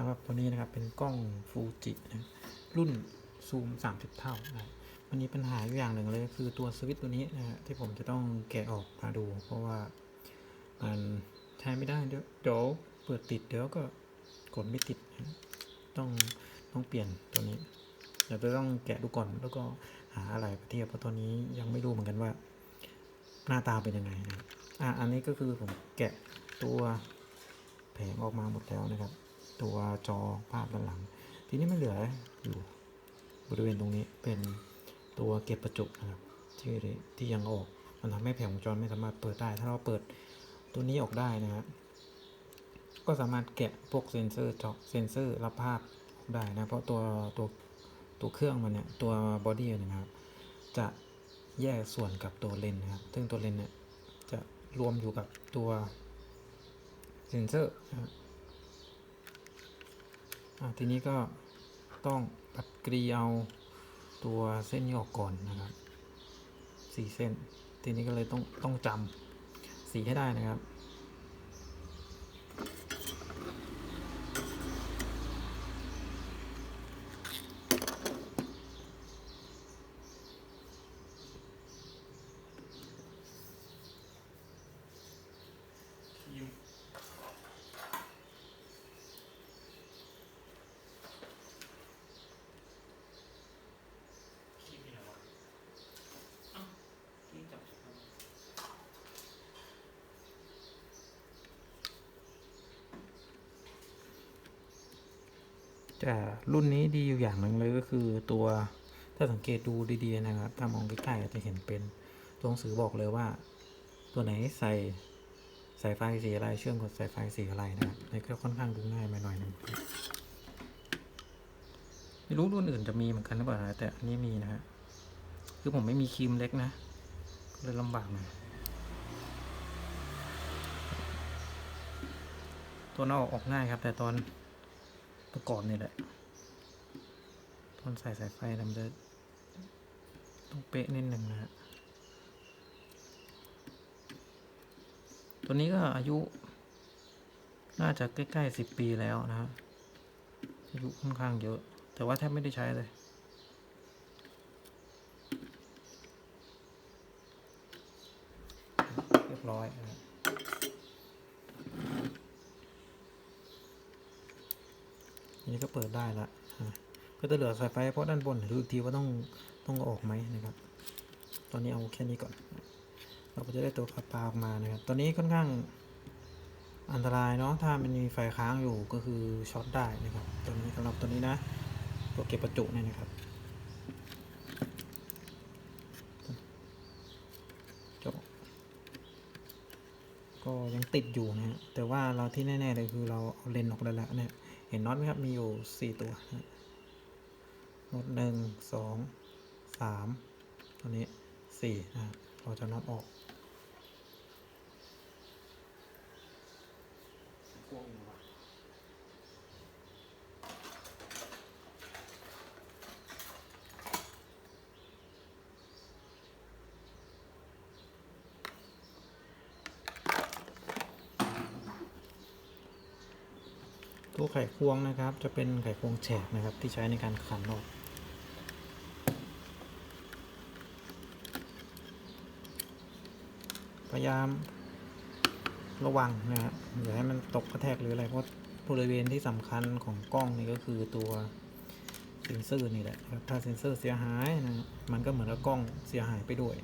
สำหรับตัวนี้นะครับเป็นกล้องฟูจินะรุ่นซูม 30 เท่านะมันมีปัญหาอยู่อย่างหนึ่งเลย คือตัวสวิตช์ตัวนี้นะฮะที่ผมจะต้องแกะออกมาดู เพราะว่ามันใช้ไม่ได้เดี๋ยวเดี๋ยวเปิดติดเดี๋ยวก็กดไม่ติดนะต้องต้องเปลี่ยนตัวนี้เดี๋ยวจะต้องแกะดูก่อนแล้วก็หาอะไรมาเทียบเพราะตอนนี้ยังไม่รู้เหมือนกันว่า หน้าตาเป็นยังไงนะอะอันนี้ก็คือผมแกะตัวแผงออกมาหมดแล้วนะครับ ตัวจอภาพด้านหลัง ทีนี้ไม่เหลืออยู่บริเวณตรงนี้เป็นตัวเก็บประจุนะครับที่ที่ยังออกมันทำให้แผงวงจรไม่สามารถเปิดได้ ถ้าเราเปิดตัวนี้ออกได้นะครับก็สามารถแกะพวกเซ็นเซอร์จอเซ็นเซอร์รับภาพได้นะเพราะตัวตัวตัวเครื่องมันเนี่ยตัวบอดี้นะครับ จะแยกส่วนกับตัวเลนส์นะครับ ซึ่งตัวเลนส์เนี่ยจะรวมอยู่กับตัวเซ็นเซอร์นะครับ ทีนี้ก็ต้องปัดกรีเอาตัวเส้นนี้ออกก่อนนะครับสี่เส้น ทีนี้ก็เลยต้องต้องจำสีให้ได้นะครับ แต่รุ่นนี้ดีอยู่อย่างหนึ่งเลยก็คือตัวถ้าสังเกตดูดีๆนะครับ ถ้ามองใกล้ๆอาจจะเห็นเป็นตัวหนังสือบอกเลยว่า ตัวไหนใส่สายไฟสีอะไรเชื่อมกับสายไฟสีอะไรนะครับนี่ก็ค่อนข้างดูง่ายไปหน่อยนึงไม่รู้รุ่นอื่นจะมีเหมือนกันหรือเปล่าแต่อันนี้มีนะฮะคือผมไม่มีครีมเล็กนะก็เลยลำบากหน่อยตัวนอกออกง่ายครับ แต่ตอน ประกอบนี่แหละ ตอนใส่สายไฟมันจะต้องเป๊ะนิดหนึ่งนะฮะตัวนี้ก็อายุ น่าจะใกล้ๆสิบปีแล้วนะฮะอายุค่อนข้างเยอะ แต่ว่าแทบไม่ได้ใช้เลยเรียบร้อยนะฮะ อันนี้ก็เปิด ได้ละก็จะเหลือสายไฟเพราะด้านบนดูอีกทีว่าต้องต้องออกไหมนะครับ ตอนนี้เอาแค่นี้ก่อน เราก็จะได้ตัวคาปาออกมานะครับตัวนี้ค่อนข้างอันตรายเนาะถ้ามันมีไฟค้างอยู่ก็คือช็อตได้นะครับ ตัวนี้สำหรับตัวนี้นะตัวเก็บประจุเนี่ยนะครับจบก็ยังติดอยู่นะฮะแต่ว่าเราที่แน่ๆเลยคือเราเอาเลนออกได้แล้วเนี่ย เห็นน็อตไหมครับ มีอยู่สี่ตัวน็อตหนึ่งสองสามตัวนี้สี่นะเราจะน็อตออก ตัวไขควงนะครับ จะเป็นไขควงแฉกนะครับที่ใช้ในการขันออกพยายามระวังนะฮะอย่าให้มันตกกระแทกหรืออะไรเพราะบริเวณที่สำคัญของกล้องนี่ก็คือตัวเซ็นเซอร์นี่แหละถ้าเซ็นเซอร์เสียหายนะฮะมันก็เหมือนกับกล้องเสียหายไปด้วย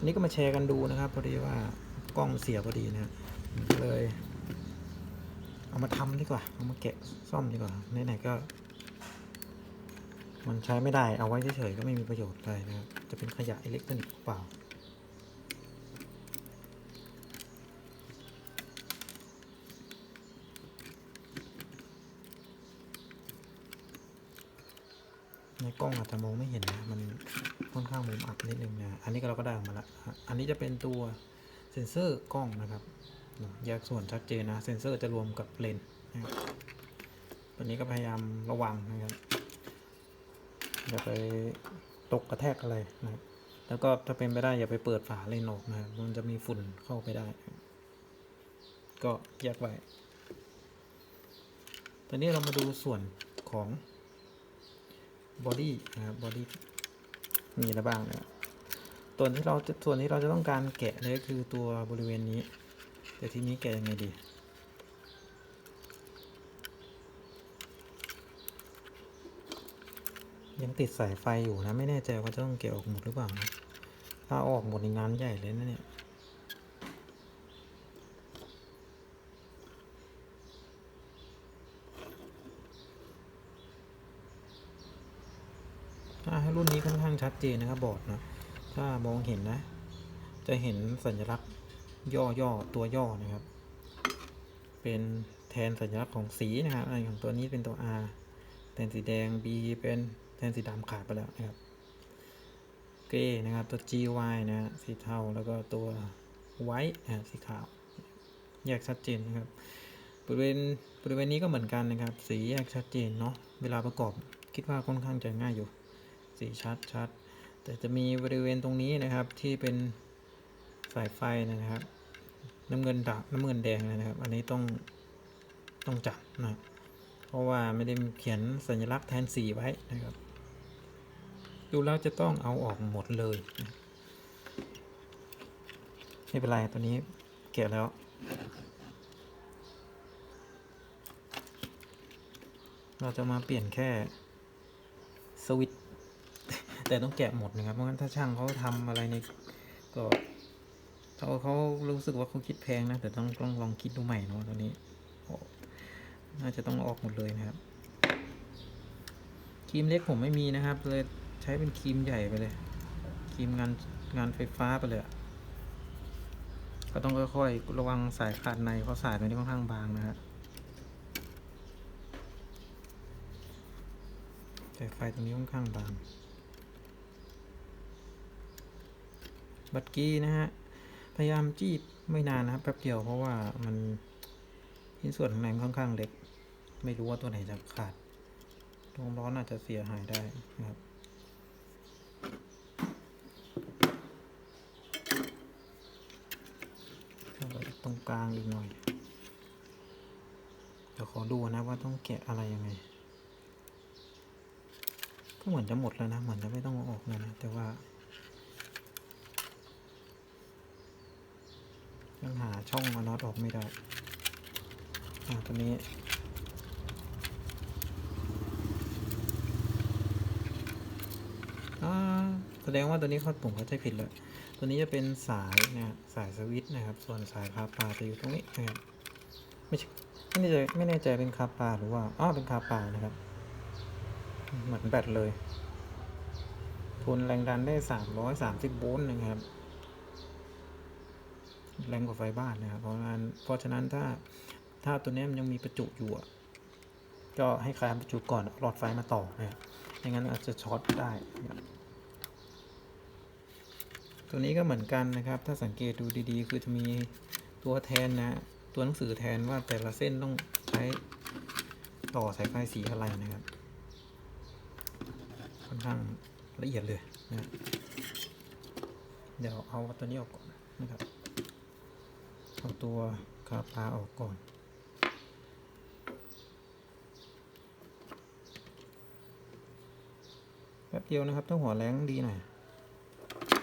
อันนี้ก็มาแชร์กันดูนะครับ พอดีว่ากล้องเสียพอดีนะก็เลย เอามาทำดีกว่า เอามาแกะซ่อมดีกว่าไหนๆก็ มันใช้ไม่ได้เอาไว้เฉยๆก็ไม่มีประโยชน์อะไรนะครับ จะเป็นขยะอิเล็กทรอนิกส์เปล่า กล้องอาจจะมองไม่เห็นนะ มันค่อนข้างมุมอับนิดนึงนะ อันนี้ก็เราก็ได้ออกมาละ อันนี้จะเป็นตัวเซ็นเซอร์กล้องนะครับแยกส่วนชัดเจนนะ เซ็นเซอร์จะรวมกับเลนส์นะครับตัวนี้ก็พยายามระวังนะครับ อย่าไปตกกระแทกอะไรนะ แล้วก็ถ้าเป็นไปได้อย่าไปเปิดฝาเลนออกนะครับ มันจะมีฝุ่นเข้าไปได้ ก็แยกไว้ตอนนี้เรามาดูส่วนของ บอดี้นะครับบอดี้มีอะไรบ้างนะครับตัวที่เราจะส่วนที่เราจะต้องการแกะเลยคือตัวบริเวณนี้ แต่ทีนี้แกะยังไงดียังติดสายไฟอยู่นะ ไม่แน่ใจว่าจะต้องแกะออกหมดหรือเปล่านะถ้าออกหมดในงานใหญ่เลยนะเนี่ย ถ้าให้รุ่นนี้ค่อนข้างชัดเจนนะครับบอร์ดนะถ้ามองเห็นนะ จะเห็นสัญลักษณ์ย่อย่อตัวย่อนะครับ เป็นแทนสัญลักษณ์ของสีนะครับอันของตัวนี้เป็นตัว R แทนสีแดง B เป็นแทนสีดำขาดไปแล้วนะครับเกรนะครับตัว GY นะสีเทาแล้วก็ตัว White นะสีขาว แยกชัดเจนนะครับบริเวณบริเวณนี้ก็เหมือนกันนะครับ สีแยกชัดเจนเนาะเวลาประกอบคิดว่าค่อนข้างจะง่ายอยู่ สีชัดชัด แต่จะมีบริเวณตรงนี้นะครับที่เป็นสายไฟนะครับ น้ำเงินดำน้ำเงินแดงนะครับ อันนี้ต้องต้องจับนะเพราะว่าไม่ได้เขียนสัญลักษณ์แทนสีไว้นะครับ ดูแล้วจะต้องเอาออกหมดเลยไม่เป็นไรตัวนี้แกะแล้วเราจะมาเปลี่ยนแค่ สวิต แต่ต้องแกะหมดนะครับ เพราะงั้นถ้าช่างเขาทำอะไรในก็เขาเขารู้สึกว่าเขาคิดแพงนะ แต่ต้องต้องลองคิดดูใหม่เนาะตัวนี้โอ้น่าจะต้องออกหมดเลยนะครับครีมเล็กผมไม่มีนะครับ เลยใช้เป็นครีมใหญ่ไปเลยครีมงานงานไฟฟ้าไปเลยก็ต้องค่อยๆระวังสายขาดในเพราะสายตัวนี้ค่อนข้างบางนะฮะแต่ไฟตรงนี้ค่อนข้างบาง บัตรกี้นะฮะ พยายามจี้ไม่นานนะครับแป๊บเดียวเพราะว่ามันชิ้นส่วนข้างในมันค่อนข้างเล็ก ไม่รู้ว่าตัวไหนจะขาดตรงร้อนอาจจะเสียหายได้นะครับเข้าไปตรงกลางอีกหน่อย เดี๋ยวขอดูนะว่าต้องแกะอะไรยังไงก็เหมือนจะหมดแล้วนะ เหมือนจะไม่ต้องอออกแล้วนะ แต่ว่า ยังหาช่องอน็อตออกไม่ได้อ่าตัวนี้แสดงว่าตัวนี้เขาผมเข้าใจผิดแล้วตัวนี้จะเป็นสายนะฮะสายสวิตช์นะครับ ส่วนสายคาปาจะอยู่ตรงนี้นะครับไม่ใช่ไม่แน่ใจไม่แน่ใจเป็นคาปาหรือว่าอ้าวเป็นคาปานะครับ เหมือนแบตเลยทนแรงดันได้สามร้อยสามสิบโวลต์นะครับ แรงกว่าไฟบ้านนะครับเพราะฉะนั้นเพราะฉะนั้นถ้าถ้าตัวนี้มันยังมีประจุอยู่ก็ให้คลายประจุก่อนหลอดไฟมาต่อนะครับไม่งั้นอาจจะช็อตได้นะตัวนี้ก็เหมือนกันนะครับ ถ้าสังเกตดูดีๆ คือจะมีตัวแทนนะ ตัวหนังสือแทนว่าแต่ละเส้นต้องใช้ต่อสายไฟสีอะไรนะครับ ค่อนข้างละเอียดเลยนะ เดี๋ยวเอาตัวนี้ออกก่อนนะครับ เอาตัวคาปลาออกก่อน แป๊บเดียวนะครับต้องหัวแรงดีหน่อย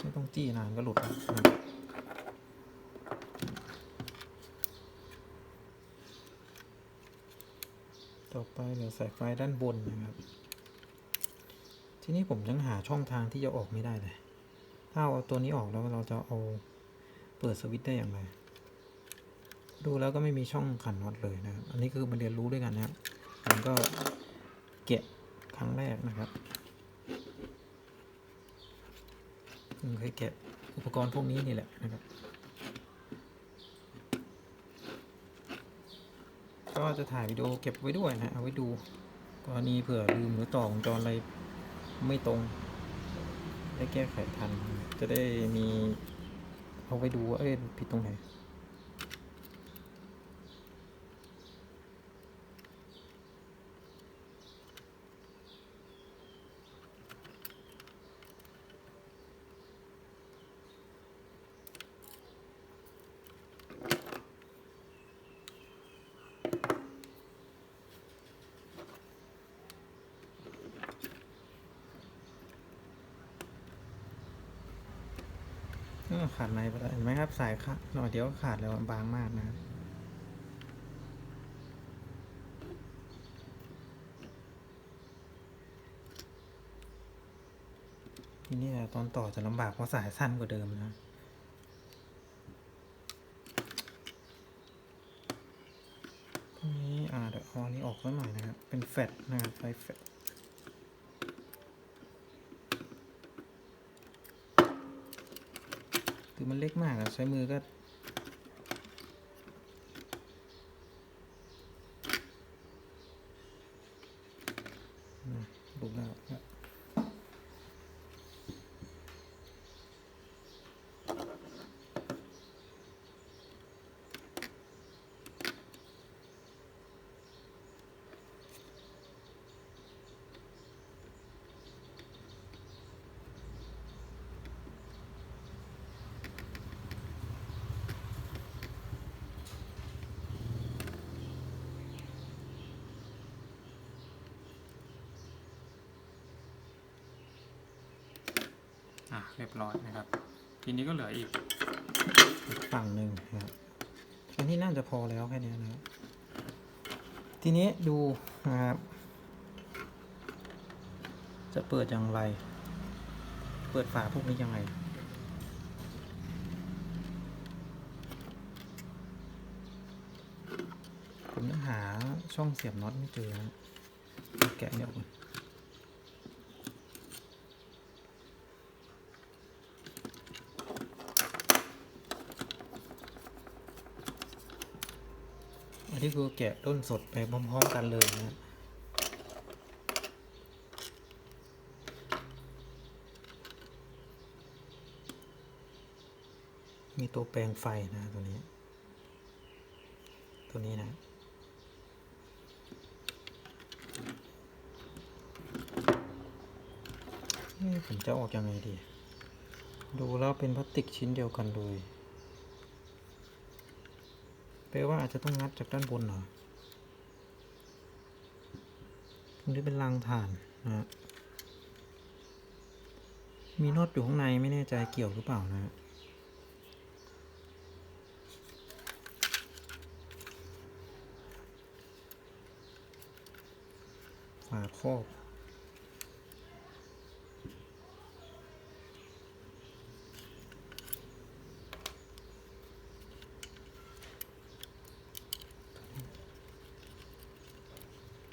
ไม่ต้องจี้นานก็หลุดแล้วนะต่อไปเหลือสายไฟด้านบนนะครับ ทีนี้ผมยังหาช่องทางที่จะออกไม่ได้เลย ถ้าเอาตัวนี้ออกแล้วเราจะเอาเปิดสวิตช์ได้อย่างไร ดูแล้วก็ไม่มีช่องขันน็อตเลยนะครับอันนี้คือมาเรียนรู้ด้วยกันนะครับผมก็เก็บครั้งแรกนะครับเพิ่งเคยเก็บอุปกรณ์พวกนี้นี่แหละนะครับก็จะถ่ายวิดีโอเก็บไว้ด้วยนะ เอาไว้ดูกรณีเผื่อลืมหรือต่อวงจรอะไรไม่ตรง ได้แก้ไขทัน จะได้มีเอาไว้ดูว่าเอ้ยผิดตรงไหน ขาดในไปแล้วเห็นไหมครับสายขาดหน่อยเดียวขาดแล้วบางมากนะครับทีนี้ตอนต่อจะลำบากเพราะสายสั้นกว่าเดิมนะพวกนี้อ่าเดี๋ยวเอาอันนี้ออกสักหน่อยนะครับ เป็นแฟตนะครับไฟแฟต คือมันเล็กมากอะใช้มือก็ เรียบร้อยนะครับ ทีนี้ก็เหลืออีกอีกฝั่งหนึ่งครับอันนี้น่าจะพอแล้วแค่นี้นะครับทีนี้ดูนะครับ จะเปิดอย่างไร เปิดฝาพวกนี้ยังไงผมยังหาช่องเสียบน็อตไม่เจอนะแกะเนี่ยออก นี้คือแกะต้นสดไปพร้อมๆกันเลยนะมีตัวแปลงไฟนะตัวนี้ ตัวนี้นะเอ๊ะผมจะออกยังไงดี ดูแล้วเป็นพลาสติกชิ้นเดียวกันเลย แปลว่าอาจจะต้องงัดจากด้านบนเหรอตรงนี้เป็นรางถ่านนะฮะมีน็อตอยู่ข้างในไม่แน่ใจเกี่ยวหรือเปล่านะฮะฝาครอบ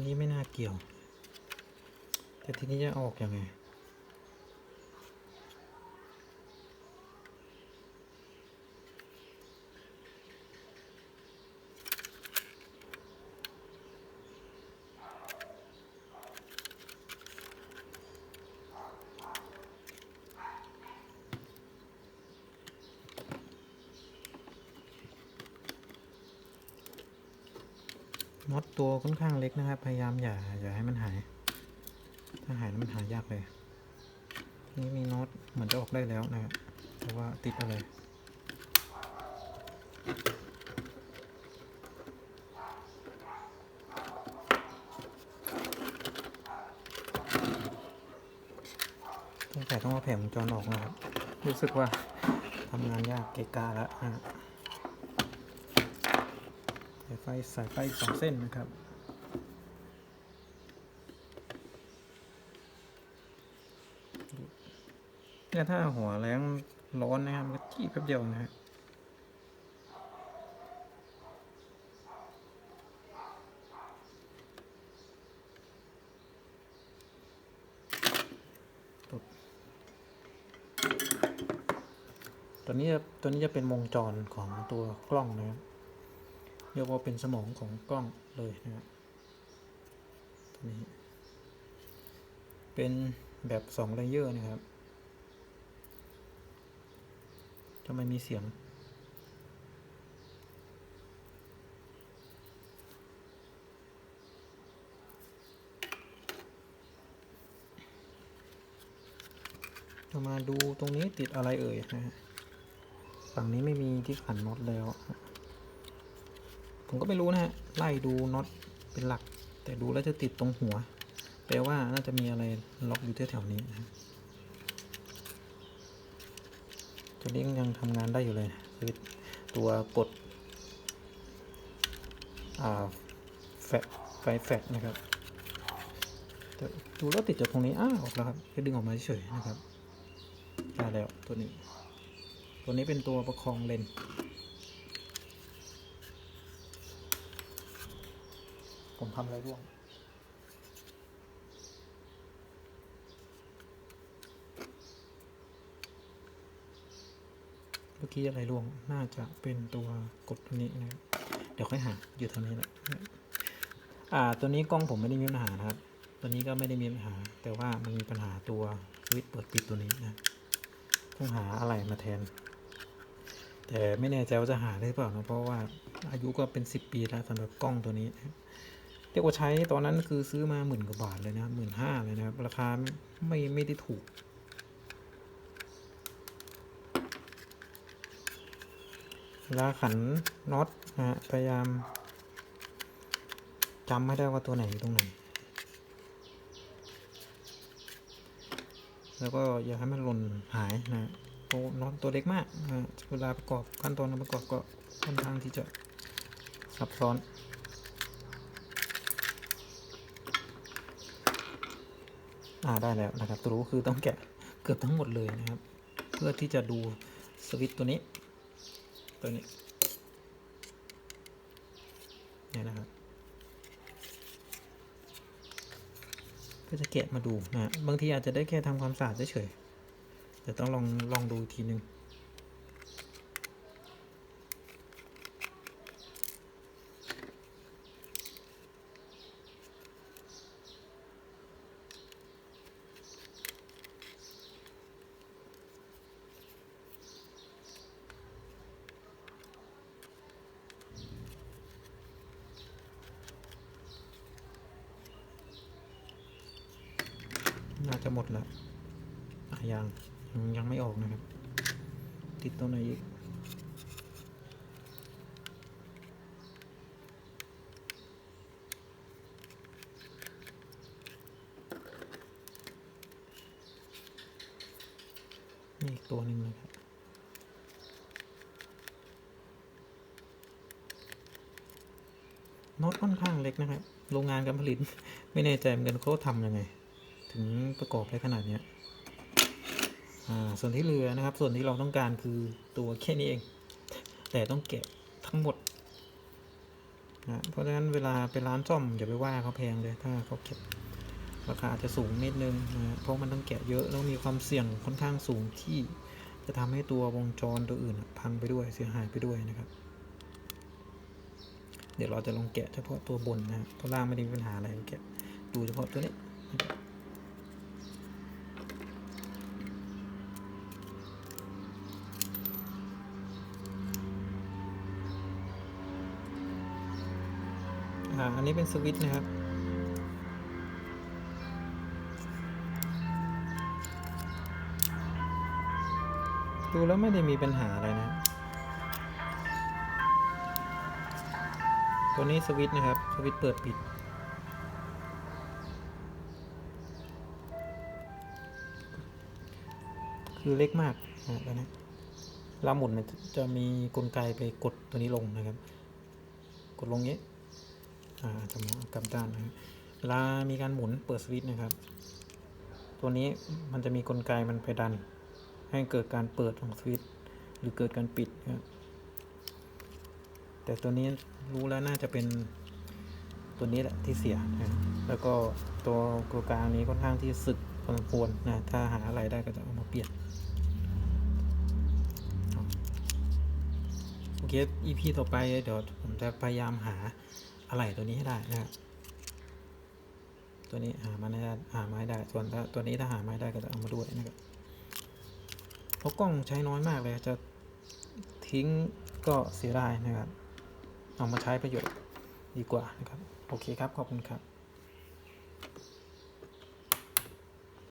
นนี้ไม่น่าเกี่ยว แต่ทีนี้จะออกอยังไง น็อตตัวค่อนข้างเล็ กนะครับ พยายามอย่าอย่าให้มันหาย ถ้าหายแล้วมันหายากเลย นี่มีน็อตเหมือนจะออกได้แล้วนะครับแต่ว่าติดอะไรตั้งแต่ต้องเอาแผงวงจรออกนะครับ รู้สึกว่าทำงานยากเกะกะแล้วนะฮะสายไฟสายไฟสองเส้นนะครับ เนี่ยถ้าหัวแรงร้อนนะครับก็จี้แป๊บเดียวนะฮะตัวนี้จะตัวนี้จะเป็นวงจรของตัวกล้องนะครับเรียกว่าเป็นสมองของกล้องเลยนะครับตัวนี้ เป็นแบบสองเลเยอร์นะครับทำไมมีเสียงเรามาดูตรงนี้ติดอะไรเอ่ยนะฮะฝั่งนี้ไม่มีที่ขันน็อตแล้ว ผมก็ไม่รู้นะฮะ ไล่ดูน็อตเป็นหลัก แต่ดูแล้วจะติดตรงหัว แปลว่าน่าจะมีอะไรล็อกอยู่แถวๆนี้นะจะ ตัวนี้ยังทำงานได้อยู่เลยสวิตตัวกดแฟลไฟแฟลนะครับแต่ดูแล้วติดจากตรงนี้อ้าออกแล้วครับแค่ดึงออกมาเฉยนะครับได้แล้วตัวนี้ ตัวนี้เป็นตัวประคองเลนผมทำอะไรร่วง เมื่อ กี้อะไรรวงน่าจะเป็นตัวกดตัวนี้นะครับ เดี๋ยวค่อยหาอยู่ท่านี้แหละอ่า ตัวนี้กล้องผมไม่ได้มีปัญหานะครับ ตัวนี้ก็ไม่ได้มีปัญหา แต่ว่ามันมีปัญหาตัวสวิตช์เปิดปิดตัวนี้นะต้องหาอะไรมาแทน แต่ไม่แน่ใจว่าจะหาได้หรือเปล่านะเพราะว่าอายุก็เป็นสิบปีแล้วสำหรับกล้องตัวนี้เรียกว่าใช้ตอนนั้นคือซื้อมาหมื่นกว่าบาทเลยนะหมื่นห้าเลยนะครับราคาไม่ไม่ได้ถูก เว ลาขันน็อตนะฮะพยายามจำให้ได้ว่าตัวไหนอยู่ตรงไหน แล้วก็อย่าให้มันหล่นหายนะเพราะน็อตตัวเล็กมากนะเวลาประกอบขั้นตอนประกอบก็ค่อนข้างที่จะซับซ้อนอ่าได้แล้วนะครับตัวรู้คือต้องแกะเกือบทั้งหมดเลยนะครับ เพื่อที่จะดูสวิตตัวนี้ ตัวนี้เนี่ยนะครับ ก็จะแกะมาดูนะฮะบางทีอาจจะได้แค่ทำความสะอาดเฉยๆแต่ต้องลองลองดูอีกทีนึง น่าจะหมดแล้วอะ ยังยังยังไม่ออกนะครับ ติดตัวไหนอีกนี่อีกตัวหนึ่งนะครับ โน้ตค่อนข้างเล็กนะครับ โรงงานการผลิต ไม่แน่ใจเหมือนกันเขาทำยังไง ถึงประกอบได้ขนาดเนี้ย ส่วนที่เหลือนะครับ ส่วนที่เราต้องการคือตัวแค่นี้เอง แต่ต้องแกะทั้งหมดนะเพราะฉะนั้นเวลาไปร้านซ่อมอย่าไปว่าเขาแพงเลยถ้าเขาเก็บราคาอาจจะสูงนิดนึงนะเพราะมันต้องแกะเยอะแล้วมีความเสี่ยงค่อนข้างสูงที่จะทำให้ตัววงจรตัวอื่นพังไปด้วยเสียหายไปด้วยนะครับ เดี๋ยวเราจะลองแกะเฉพาะตัวบนนะตัวล่างไม่ได้มีปัญหาอะไรแกะดูเฉพาะตัวนี้ ครับอันนี้เป็นสวิตช์นะครับ ดูแล้วไม่ได้มีปัญหาอะไรนะ ตัวนี้สวิตช์นะครับ สวิตช์เปิดปิด คือเล็กมากนะตัวนี้ลาหมุนเนี่ยจะมีกลไกไปกดตัวนี้ลงนะครับ กดลงนี้ อ่าจะมองกลับด้านนะครับเวลามีการหมุนเปิดสวิตช์นะครับ ตัวนี้มันจะมีกลไกมันไปดัน ให้เกิดการเปิดของสวิตช์หรือเกิดการปิดนะครับแต่ตัวนี้รู้แล้วน่าจะเป็นตัวนี้แหละที่เสียนะแล้วก็ตัวตัวกลางนี้ค่อนข้างที่สึกพอสมควรนะถ้าหาอะไรได้ก็จะเอามาเปลี่ยนโอเค EP ต่อไปเดี๋ยวผมจะพยายามหา อะไรตัวนี้ให้ได้นะครับ ตัวนี้หามาได้หาไม้ได้ ส่วนตัวนี้ถ้าหาไม่ได้ก็จะเอามาด้วยนะครับเพราะกล้องใช้น้อยมากเลยจะทิ้งก็เสียดายนะครับ เอามาใช้ประโยชน์ดีกว่านะครับ โอเคครับ ขอบคุณครับ